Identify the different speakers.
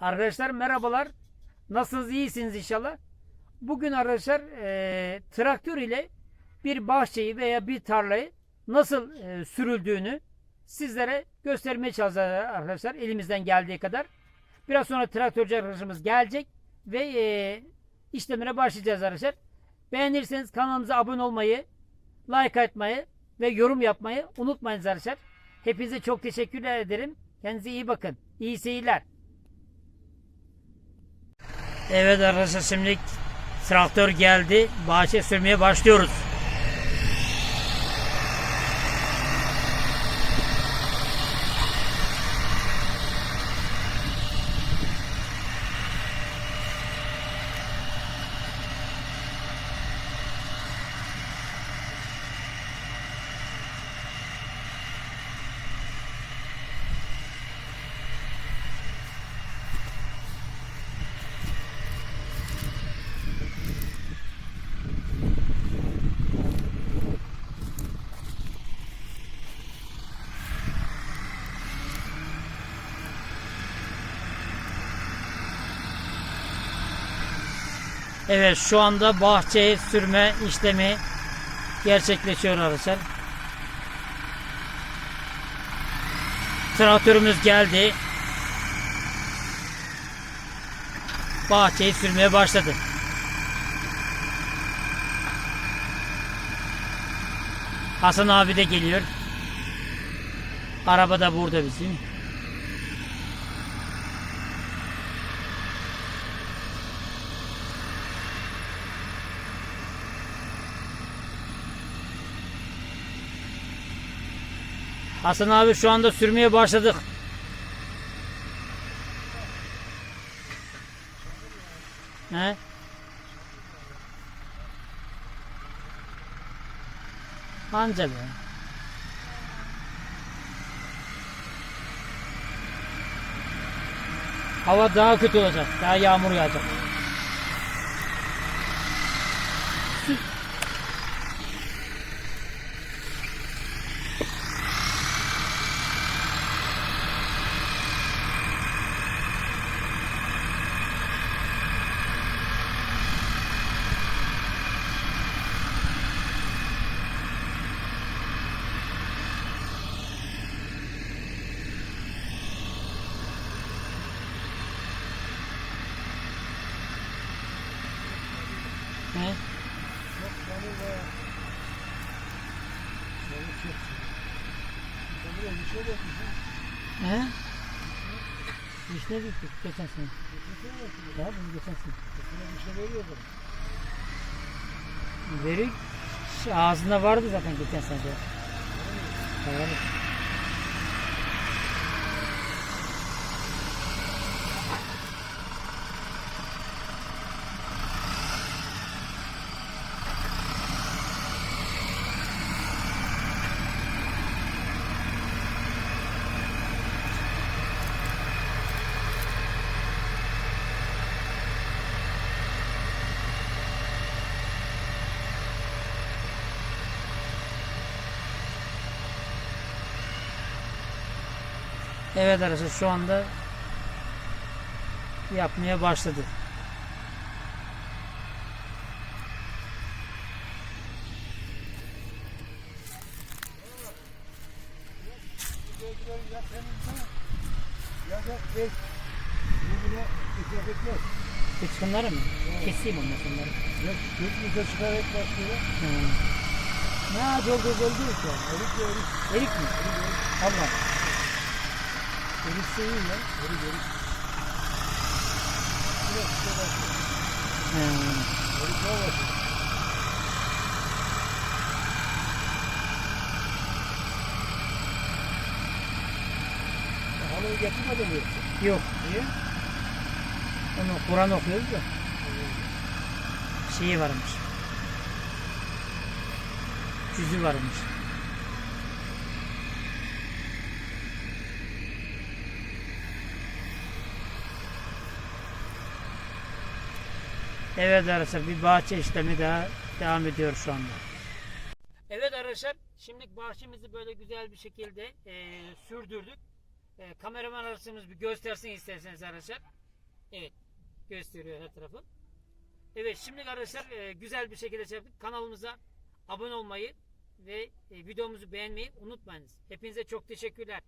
Speaker 1: Arkadaşlar merhabalar. Nasılsınız? İyisiniz inşallah. Bugün arkadaşlar e, traktör ile bir bahçeyi veya bir tarlayı nasıl e, sürüldüğünü sizlere göstermeye çalışacağız arkadaşlar elimizden geldiği kadar. Biraz sonra traktörcü arkadaşımız gelecek ve e, işlemine başlayacağız arkadaşlar. Beğenirseniz kanalımıza abone olmayı, like atmayı ve yorum yapmayı unutmayın arkadaşlar. Hepinize çok teşekkürler ederim. Kendinize iyi bakın. İyi seyirler. Evet arkadaşlar şimdi traktör geldi. Bahçe sürmeye başlıyoruz. Evet şu anda bahçeye sürme işlemi gerçekleşiyor arkadaşlar. Traktörümüz geldi. Bahçeyi sürmeye başladı. Hasan abi de geliyor. Araba da burada bizim. Hasan abi şu anda sürmeye başladık. He? Anca be. Hava daha kötü olacak. Daha yağmur yağacak. He? He? Vişne diktik geçen sene. Ya bunu geçen sene. Verik şey, ağzında vardı zaten geçen sene. de. Evet. Arkadaşlar şu anda yapmaya başladı. Kıçkınları mı? Keseyim ondan sonra. Hı. Ne doldu doldu ki? Erik mi? Erik mi? Allah. Erikse iyi ya. Erik erik. Hı.
Speaker 2: Halıyı getirmedin mi?
Speaker 1: Yok.
Speaker 2: Niye?
Speaker 1: Onu Kur'an okuyoruz da. Şeyi varmış. Cüzü varmış. Evet arkadaşlar bir bahçe işlemi daha devam ediyor şu anda. Evet arkadaşlar şimdi bahçemizi böyle güzel bir şekilde e, sürdürdük. E, kameraman arkadaşımız bir göstersin isterseniz arkadaşlar. Evet. Gösteriyor her tarafı. Evet şimdi arkadaşlar e, güzel bir şekilde şey. Kanalımıza abone olmayı ve e, videomuzu beğenmeyi unutmayınız. Hepinize çok teşekkürler.